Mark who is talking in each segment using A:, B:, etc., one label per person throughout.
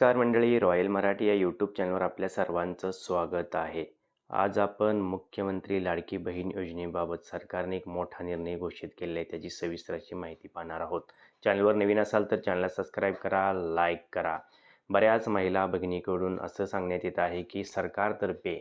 A: नमस्कार मंडळी रॉयल मराठी या यूट्यूब चॅनलवर आपल्या सर्वांचं स्वागत आहे. आज आपण मुख्यमंत्री लाडकी बहीण योजनेबाबत सरकारने एक मोठा निर्णय घोषित केला आहे त्याची सविस्तर अशी माहिती पाहणार आहोत. चॅनलवर नवीन असाल तर चॅनलला सबस्क्राईब करा लाईक करा. बऱ्याच महिला भगिनीकडून असं सांगण्यात येत आहे की सरकारतर्फे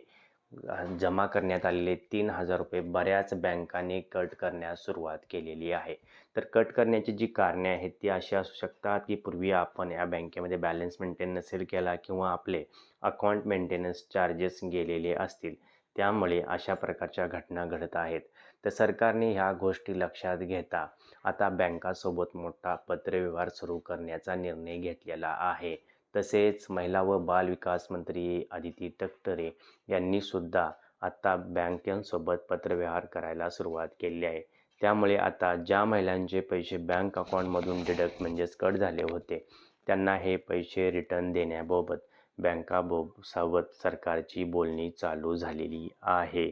A: जमा करण्यात आलेले तीन हजार रुपये बऱ्याच बँकांनी कट करण्यास सुरुवात केलेली आहे. तर कट करण्याची जी कारणे आहेत ती अशी असू शकतात की पूर्वी आपण या बँकेमध्ये बॅलन्स मेंटेन नसेल केला किंवा आपले अकाउंट मेंटेनन्स चार्जेस गेलेले असतील त्यामुळे अशा प्रकारच्या घटना घडत आहेत. तर सरकारने ह्या गोष्टी लक्षात घेता आता बँकासोबत मोठा पत्रव्यवहार सुरू करण्याचा निर्णय घेतलेला आहे. तसेच महिला व बाल विकास मंत्री आदिती तटकरे यांनी सुद्धा आता बँकांसोबत पत्रव्यवहार करायला सुरुवात केली आहे. त्यामुळे आता ज्या महिलांचे पैसे बँक अकाउंटमधून डिडक्ट म्हणजेच कट झाले होते त्यांना हे पैसे रिटर्न देण्याबाबत बँकासोबत सरकारची बोलणी चालू झालेली आहे.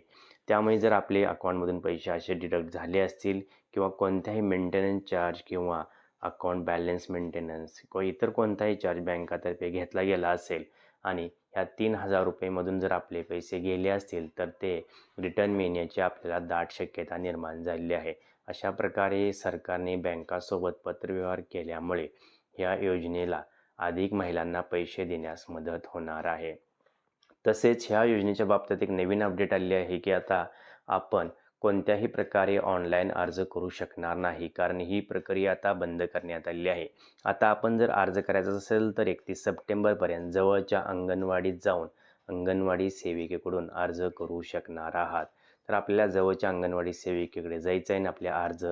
A: त्यामुळे जर आपले अकाउंटमधून पैसे असे डिडक्ट झाले असतील किंवा कोणत्याही मेंटेनन्स चार्ज किंवा अकाउंट बॅलन्स मेंटेनन्स किंवा इतर कोणताही चार्ज बँकातर्फे घेतला गेला असेल आणि ह्या तीन हजार रुपयेमधून जर आपले पैसे गेले असतील तर ते रिटर्न मिळण्याची आपल्याला दाट शक्यता निर्माण झालेली आहे. अशा प्रकारे सरकारने बँकासोबत पत्रव्यवहार केल्यामुळे या योजनेला अधिक महिलांना पैसे देण्यास मदत होणार आहे. तसेच ह्या योजनेच्या बाबतीत एक नवीन अपडेट आली आहे की आता आपण कोणत्याही प्रकारे ऑनलाईन अर्ज करू शकणार नाही. कारण ही प्रक्रिया आता बंद करण्यात आली आहे. आता आपण जर अर्ज करायचा असेल तर एकतीस सप्टेंबरपर्यंत जवळच्या अंगणवाडीत जाऊन अंगणवाडी सेविकेकडून अर्ज करू शकणार आहात. तर आपल्याला जवळच्या अंगणवाडी सेविकेकडे जायचं आहे आणि आपले अर्ज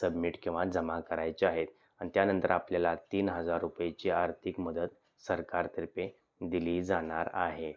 A: सबमिट किंवा जमा करायचे आहेत. आणि त्यानंतर आपल्याला तीन हजार रुपयेची आर्थिक मदत सरकारतर्फे दिली जाणार आहे.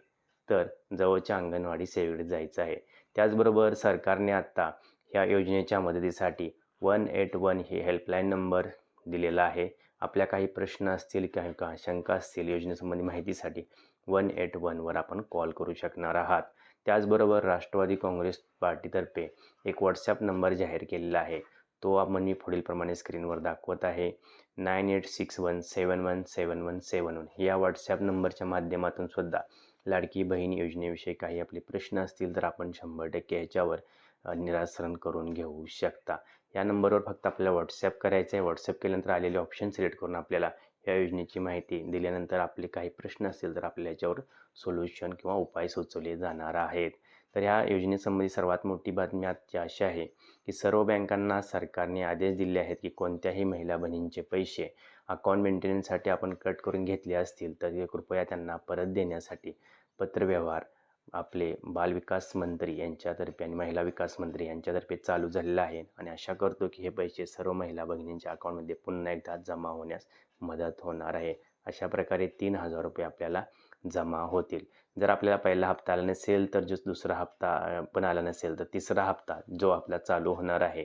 A: तर जवळच्या अंगणवाडी सेवेकडे जायचं आहे. त्याचबरोबर सरकारने आत्ता ह्या योजनेच्या मदतीसाठी वन एट वन ही हेल्पलाईन नंबर दिलेला आहे. आपल्या काही प्रश्न असतील काही का शंका असतील योजनेसंबंधी माहितीसाठी वन एट वनवर आपण कॉल करू शकणार आहात. त्याचबरोबर राष्ट्रवादी काँग्रेस पार्टीतर्फे एक व्हॉट्सॲप नंबर जाहीर केलेला आहे. तो आपण मी पुढीलप्रमाणे स्क्रीनवर दाखवत आहे. Nine eight six one seven one seven one seven one या व्हॉट्सॲप नंबरच्या माध्यमातून सुद्धा लाडकी बहीण योजनेविषयी काही आपले प्रश्न असतील तर आपण शंभर टक्के ह्याच्यावर निरासरण करून घेऊ शकता. या नंबरवर फक्त आपल्याला व्हॉट्सॲप करायचं आहे व्हॉट्सअप केल्यानंतर आलेले ऑप्शन सिलेक्ट करून आपल्याला या योजनेची माहिती दिल्यानंतर आपले काही प्रश्न असतील तर आपल्या याच्यावर सोल्युशन किंवा उपाय सुचवले जाणार आहेत. तर ह्या योजनेसंबंधी सर्वात मोठी बातमी आजची अशी आहे की सर्व बँकांना सरकारने आदेश दिले आहेत की कोणत्याही महिला बहिणींचे पैसे अकाउंट मेंटेनन्ससाठी आपण कट करून घेतले असतील तर ते कृपया त्यांना परत देण्यासाठी पत्रव्यवहार आपले बालविकास मंत्री यांच्यातर्फे आणि महिला विकास मंत्री यांच्यातर्फे चालू झालेला आहे. आणि आशा करतो की हे पैसे सर्व महिला भगिनींच्या अकाउंटमध्ये पुन्हा एकदा जमा होण्यास मदत होणार आहे. अशा प्रकारे तीन हजार रुपये आपल्याला जमा होतील. जर आपल्याला पहिला हप्ता आला नसेल तर जो दुसरा हप्ता पण आला नसेल तर तिसरा हप्ता जो आपला चालू होणार आहे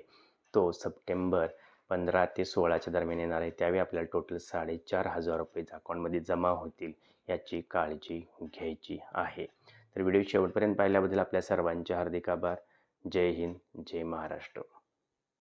A: तो सप्टेंबर पंधरा ते सोळाच्या दरम्यान येणार आहे. त्यावेळी आपल्याला टोटल साडेचार हजार रुपये अकाउंटमध्ये जमा होतील याची काळजी घ्यायची आहे. तर व्हिडिओ शेवटपर्यंत पाहिल्याबद्दल आपल्या सर्वांचे हार्दिक आभार. जय हिंद जय महाराष्ट्र.